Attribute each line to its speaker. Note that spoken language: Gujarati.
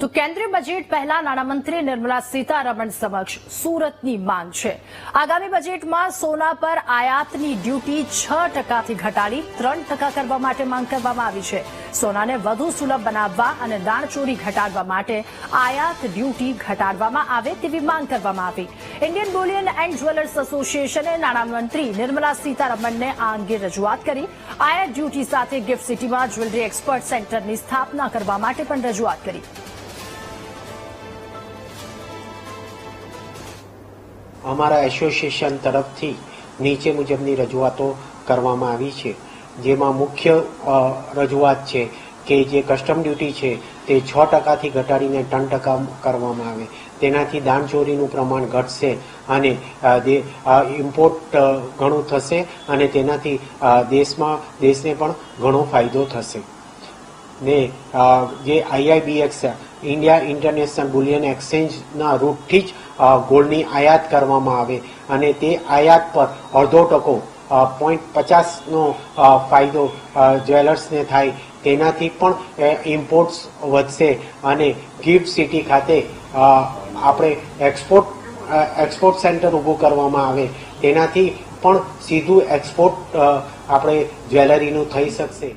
Speaker 1: તો કેન્દ્રીય બજેટ પહેલા નાણામંત્રી નિર્મલા સીતારમણ સમક્ષ સુરતની માંગ છે. આગામી બજેટમાં સોના પર આયાતની ડ્યુટી છ ટકાથી ઘટાડી ત્રણ ટકા કરવા માટે માંગ કરવામાં આવી છે. સોનાને વધુ સુલભ બનાવવા અને દાણચોરી ઘટાડવા માટે આયાત ડ્યુટી ઘટાડવામાં આવે તેવી માંગ કરવામાં આવી. ઇન્ડિયન બુલિયન એન્ડ જ્વેલર્સ એસોસિએશને નાણામંત્રી નિર્મલા સીતારમણને આ અંગે રજૂઆત કરી. આયાત ડ્યુટી સાથે ગિફ્ટ સિટીમાં જ્વેલરી એક્સપર્ટ સેન્ટરની સ્થાપના કરવા માટે પણ રજૂઆત કરી.
Speaker 2: અમારા એસોસિએશન તરફથી નીચે મુજબની રજૂઆતો કરવામાં આવી છે. જેમાં મુખ્ય રજૂઆત છે કે જે કસ્ટમ ડ્યુટી છે તે છ ટકાથી ઘટાડીને ત્રણ ટકા કરવામાં આવે. તેનાથી દાણચોરીનું પ્રમાણ ઘટશે અને ઇમ્પોર્ટ ઘણું થશે અને તેનાથી દેશમાં, દેશને પણ ઘણો ફાયદો થશે. ને જે આઈઆઈબીએક્સ ઇન્ડિયા ઇન્ટરનેશનલ બુલિયન એક્સચેન્જના રૂટથી જ ગોલ્ડની આયાત કરવામાં આવે. અને તે આયાત પર અડધો ટકો પોઈન્ટ પચાસનો ફાયદો જ્વેલર્સને થાય. તેનાથી પણ ઇમ્પોર્ટ્સ વધશે. અને ગિફ્ટ સિટી ખાતે આપણે એક્સપોર્ટ એક્સપોર્ટ સેન્ટર ઊભું કરવામાં આવે. તેનાથી પણ સીધું એક્સપોર્ટ આપણે જ્વેલરીનું થઈ શકશે.